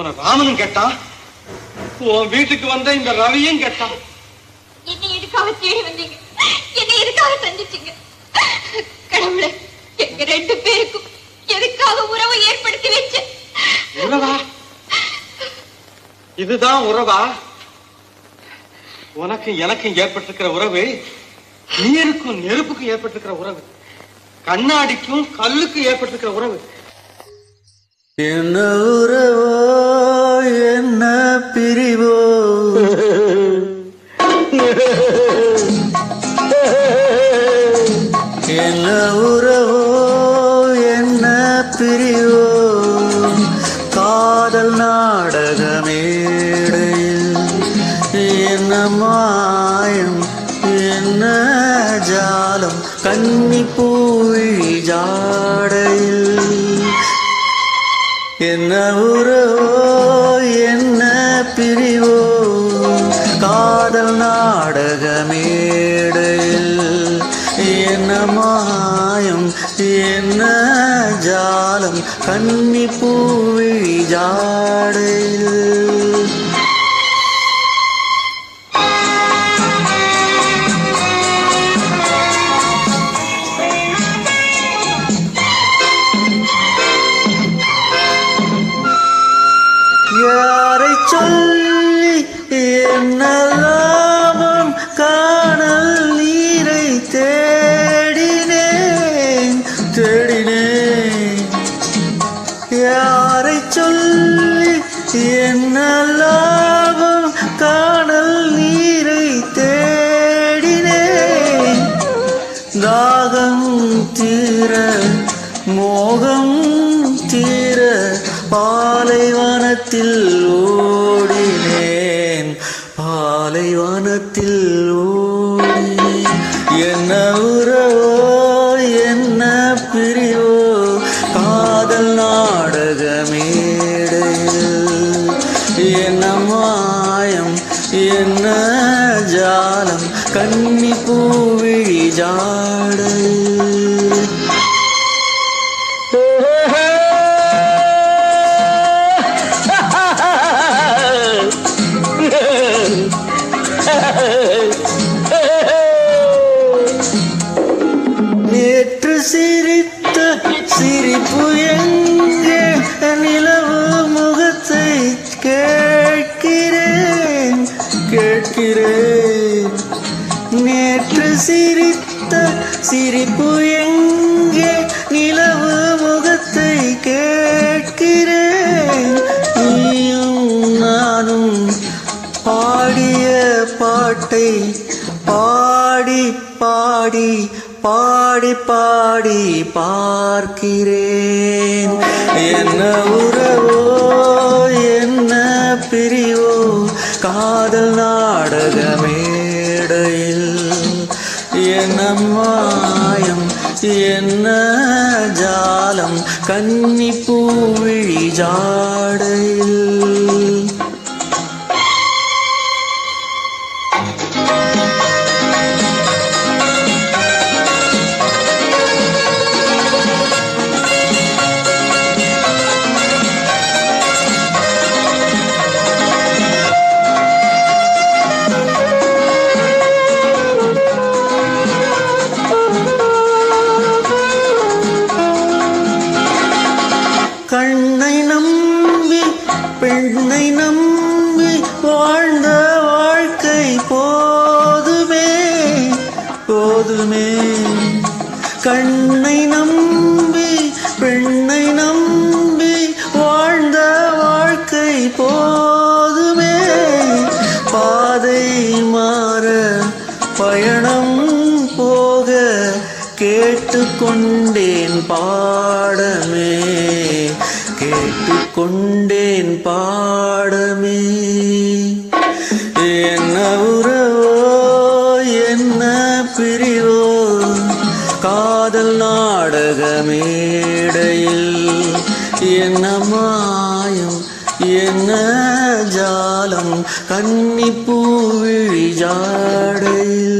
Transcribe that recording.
ராமனும் கேட்டான் உன் வீட்டுக்கு வந்த இந்த ரவியும் கேட்டான் என்னை எதுக்காக தேடி வந்தீங்க? என்னை எதுக்காக சந்திச்சீங்க? கடவுளே எங்க ரெண்டு பேருக்கும் எதுக்காக உறவை ஏற்படுத்தி வச்ச உறவா இதுதான் உறவா? உனக்கும் எனக்கும் ஏற்பட்டிருக்கிற உறவு நீருக்கும் நெருப்புக்கும் ஏற்பட்டிருக்கிற உறவு கண்ணாடிக்கும் கல்லுக்கும் ஏற்பட்டிருக்கிற உறவு. என்ன உறவோ? உறவோ என்ன பிரிவோ காதல் நாடகமேடையில் என்ன மாயம் என்ன ஜாலம் கன்னி பூழி ஜாடையில். என்ன உறவோ என்ன பிரிவோ காதல் என்ன மாயம் என்ன ஜாலம் தாகம் தீர மோகம் தீர பாலைவனத்தில் என்ன ஜாலம்? கன்னி பூவிழி ஜாடையில் கேட்கிறேன் நேற்று சிரித்த சிரிப்பு எங்கே? நிலவு முகத்தை கேட்கிறேன். நீயும் நானும் பாடிய பாட்டை பாடி பாடி பாடி பாடி பார்க்கிறேன். என்ன உறவோ மாயம். என்ன ஜாலம்? கன்னி பூவிழி ஜாடையில். பெண்ணை நம்பி வாழ்ந்த வாழ்க்கை போதுமே போதுமே. கண்ணை நம்பி பெண்ணை நம்பி வாழ்ந்த வாழ்க்கை போதுமே. பாதை மாற பயணம் போக கேட்டுக்கொண்டேன் பாடமே. கேட்டுக்கொண்டே பாடமே. என்ன உறவோ என்ன பிரிவோ காதல் நாடக மேடையில் என்ன மாயம் என்ன ஜாலம் கன்னி பூவிழி ஜாடையில்.